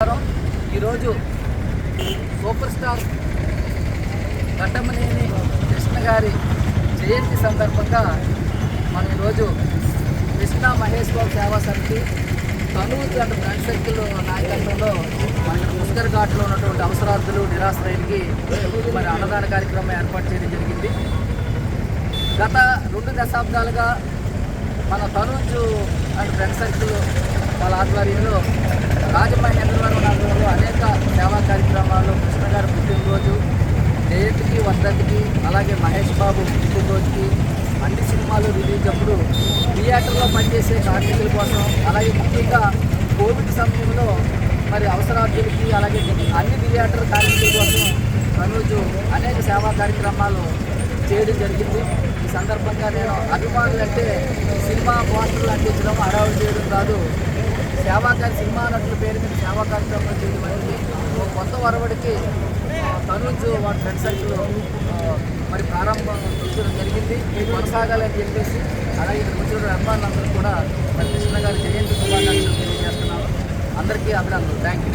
నమస్కారం. ఈరోజు super star Ghattamaneni Krishna గారి జయంతి సందర్భంగా మనం ఈరోజు కృష్ణ మహేష్ బాబు సేవా సమితి తనూరు అండ్ ఫ్రెండ్ సర్కిల్ నాయకత్వంలో మన పుష్కర్ ఘాట్లో ఉన్నటువంటి అవసరార్థులు నిరాశ్రయులకి మరి అన్నదాన కార్యక్రమం ఏర్పాటు చేయడం జరిగింది. గత రెండు దశాబ్దాలుగా మన తనూజు అండ్ ఫ్రెండ్ సర్కిల్ వాళ్ళ ఆధ్వర్యంలో రాజమహేంద్ర నగరంలో అనేక సేవా కార్యక్రమాలు కృష్ణ గారి పుట్టినరోజు రేటుకి వర్ధంతికి అలాగే మహేష్ బాబు పుట్టినరోజుకి అన్ని సినిమాలు రిలీజ్ అప్పుడు థియేటర్లో పనిచేసే కార్మికుల కోసం అలాగే ముఖ్యంగా కోవిడ్ సమయంలో మరి అవసరార్థులకి అలాగే అన్ని థియేటర్ కార్మికుల కోసం రోజు అనేక సేవా కార్యక్రమాలు చేయడం జరిగింది. ఈ సందర్భంగా నేను అభిమానులు అంటే సినిమా పోస్టర్లు అంటించడం హడావులు చేయడం కాదు. సేవాకారి సినిమా నటుల పేరు మీద సేవా కార్యక్రమాలు చేయడం అనేది కొత్త వరవడికి తనూజ్ వాటి ఫ్రెండ్ సర్కిల్ మరి ప్రారంభం చేయడం జరిగింది. ఇది కొనసాగాలని చెప్పేసి అలాగే ఇక్కడ వచ్చిన అభిమానులందరూ కూడా మరి కృష్ణ గారి జయంతి శుభాకాంక్షలు తెలియజేస్తున్నాను. అందరికీ అభినందనలు. Thank you